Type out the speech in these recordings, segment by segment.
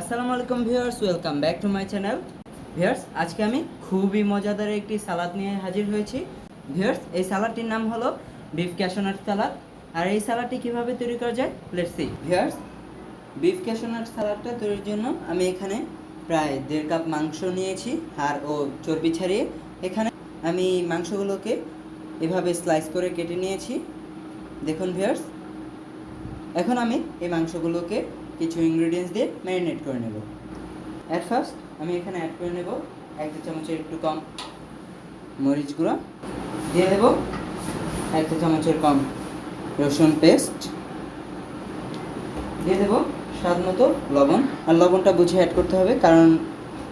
আসসালামু আলাইকুম viewers, welcome back to my channel. Viewers, আজকে আমি খুবই মজাদার একটি সালাদ নিয়ে হাজির হয়েছি। ভিউয়ার্স, এই সালাদটির নাম হলো বিফ ক্যাশনাট সালাদ। আর এই সালাদটি কীভাবে তৈরি করা যায়? Let's see viewers, beef cashnut সালাদটা তৈরির জন্য আমি এখানে প্রায় দেড় কাপ মাংস নিয়েছি, হাড় ও চর্বি ছাড়িয়ে। এখানে আমি মাংসগুলোকে এভাবে স্লাইস করে কেটে নিয়েছি। দেখুন ভিউয়ার্স, এখন আমি এই মাংসগুলোকে কিছু ইনগ্রেডিয়েন্টস দিয়ে ম্যারিনেট করে নেব। অ্যাট ফার্স্ট আমি এখানে অ্যাড করে নেব এক চা চামচের একটু কম মরিচ গুঁড়া। দিয়ে দেব এক চা চামচের কম রসুন পেস্ট দিয়ে দেব স্বাদ মতো লবণ। আর লবণটা বুঝে অ্যাড করতে হবে, কারণ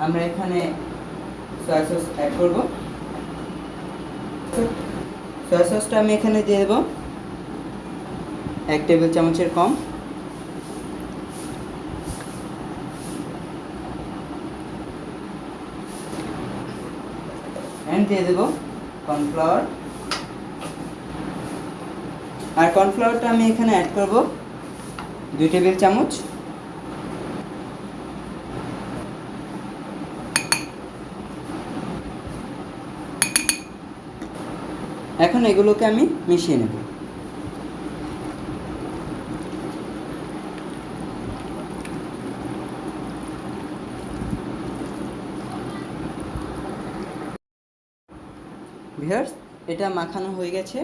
আমরা এখানে সয়া সস অ্যাড করব। সয়া সসটা আমি এখানে দিয়ে দেবো এক টেবিল চামচের কম। অ্যান্ড দিয়ে দেবো। কর্নফ্লাওয়ার আর কর্নফ্লাওয়ারটা আমি এখানে অ্যাড করব দুই টেবিল চামচ। এখন এগুলোকে আমি মিশিয়ে নেব। ভিউয়ার্স এটা মাখানো হয়ে গেছে।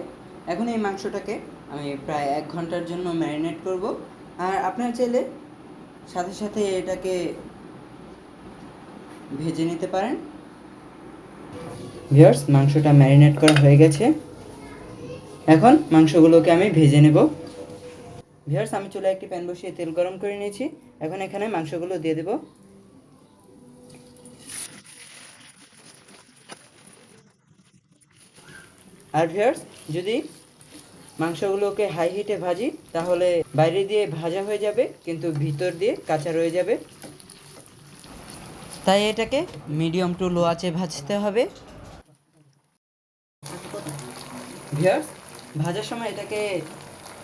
এখন এই মাংসটাকে আমি প্রায় এক ঘণ্টার জন্য ম্যারিনেট করব। আর আপনার চাইলে সাথে সাথে এটাকে ভেজে নিতে পারেন। ভিউয়ার্স মাংসটা ম্যারিনেট করা হয়ে গেছে। এখন মাংসগুলোকে আমি ভেজে নেব। ভিউয়ার্স আমি চুলায় একটি প্যান বসিয়ে তেল গরম করে নিয়েছি। এখন এখানে মাংসগুলো দিয়ে দেবো। আর ভিউয়ার্স যদি মাংসগুলোকে হাই হিটে ভাজি, তাহলে বাইরে দিয়ে ভাজা হয়ে যাবে, কিন্তু ভিতর দিয়ে কাঁচা রয়ে যাবে। তাই এটাকে মিডিয়াম টু লো আঁচে ভাজতে হবে। ভিউয়ার্স ভাজার সময় এটাকে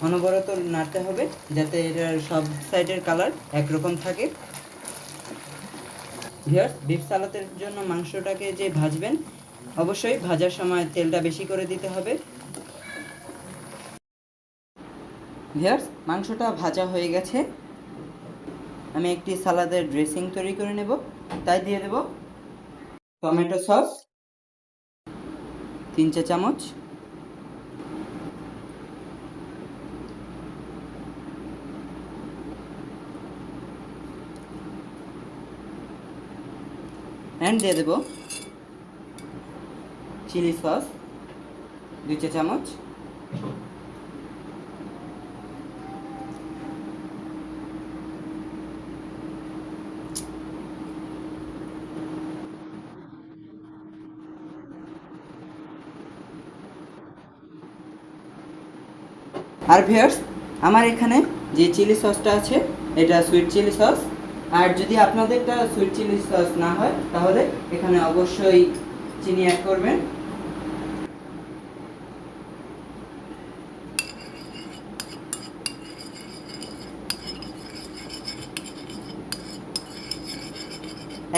অনবরত নাড়তে হবে, যাতে এটার সব সাইডের কালার একরকম থাকে। ভিউয়ার্স বিফ সালাতের জন্য মাংসটাকে যে ভাজবেন অবশ্যই ভাজার সময় তেলটা বেশি করে দিতে হবে। ভিউয়ার্স, মাংসটা ভাজা হয়ে গেছে। আমি একটি সালাদের ড্রেসিং তৈরি করে নেব। তাই দিয়ে দেব টমেটো সস, তিন চা চামচ। অ্যান্ড দিয়ে দেবো চিলি সস, দুই চা চামচ। আর ভিয়ার্স আমার এখানে যে চিলি সসটা আছে, এটা সুইট চিলি সস। আর যদি আপনাদেরটা সুইট চিলি সস না হয়, তাহলে এখানে অবশ্যই চিনি অ্যাড করবেন।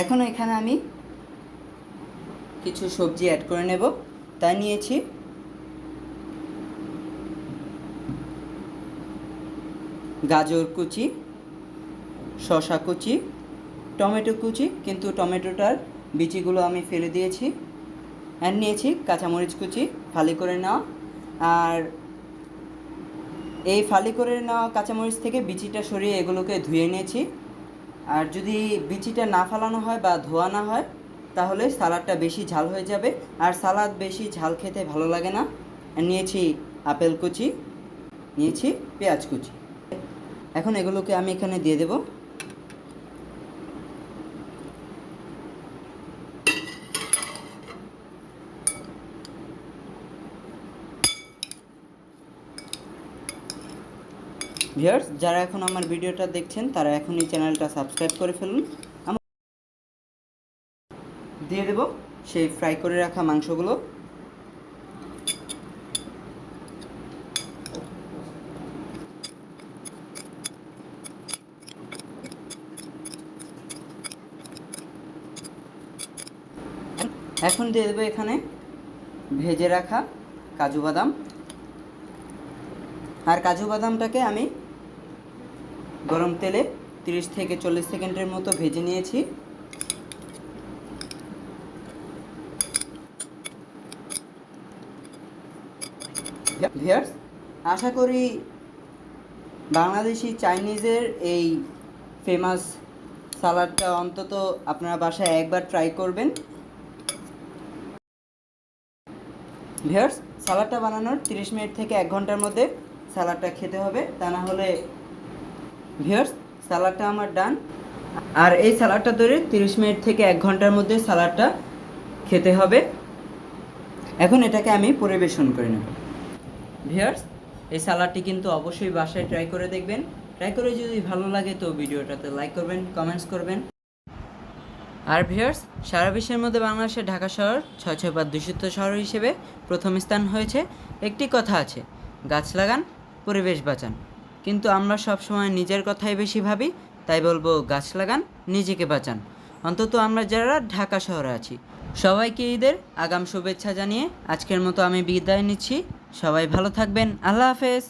এখন এখানে আমি কিছু সবজি অ্যাড করে নেব। তা নিয়েছি। গাজর কুচি, শসা কুচি, টমেটো কুচি, কিন্তু টমেটোটার বিচিগুলো আমি ফেলে দিয়েছি। আর নিয়েছি কাঁচামরিচ কুচি, ফালি করে নেওয়া। আর এই ফালি করে নেওয়া কাঁচামরিচ থেকে বিচিটা সরিয়ে এগুলোকে ধুয়ে নিয়েছি। আর যদি বিচিটা না ফালানো হয় বা ধোয়া না হয়, তাহলে সালাডটা বেশি ঝাল হয়ে যাবে। আর সালাদ বেশি ঝাল খেতে ভালো লাগে না। নিয়েছি আপেল কুচি, নিয়েছি পেঁয়াজ কুচি। এখন এগুলোকে আমি এখানে দিয়ে দেব। ভিউয়ার্স, যারা এখন আমার ভিডিওটা দেখছেন, তারা এখনই চ্যানেলটা সাবস্ক্রাইব করে ফেলুন। দিয়ে দেব সেই ফ্রাই করে রাখা মাংসগুলো। এখন দিয়ে দেবো এখানে ভেজে রাখা কাজু বাদাম। আর কাজু বাদামটাকে আমি গরম তেলে তিরিশ থেকে চল্লিশ সেকেন্ডের মতো ভেজে নিয়েছি। ভিয়ার্স আশা করি বাংলাদেশি চাইনিজের এই ফেমাস সালাডটা অন্তত আপনারা বাসায় একবার ট্রাই করবেন। ভিয়ার্স সালাডটা বানানোর 30 মিনিট থেকে এক ঘণ্টার মধ্যে সালাডটা খেতে হবে। তা না হলে ভিয়ার্স সালাডটা আমার ডান আর এই সালাডটা তৈরি 30 মিনিট থেকে এক ঘণ্টার মধ্যে সালাডটা খেতে হবে। এখন এটাকে আমি পরিবেশন করে নেব। ভিয়ার্স এই সালাডটি কিন্তু অবশ্যই বাসায় ট্রাই করে দেখবেন। ট্রাই করে যদি ভালো লাগে তো ভিডিওটাতে লাইক করবেন কমেন্টস করবেন। আর ভিউয়ার্স সারা বিশ্বের মধ্যে বাংলাদেশের ঢাকা শহর, ছয় ছয় পাঁচ দূষিত শহর হিসেবে প্রথম স্থান হয়েছে। একটি কথা আছে, গাছ লাগান, পরিবেশ বাঁচান। কিন্তু আমরা সব সময় নিজের কথাই বেশি ভাবি, তাই বলব গাছ লাগান, নিজেকে বাঁচান। অন্তত আমরা যারা ঢাকা শহরে আছি। সবাইকে ঈদের আগাম শুভেচ্ছা জানিয়ে আজকের মতো আমি বিদায় নিচ্ছি। সবাই ভালো থাকবেন। আল্লাহ হাফেজ।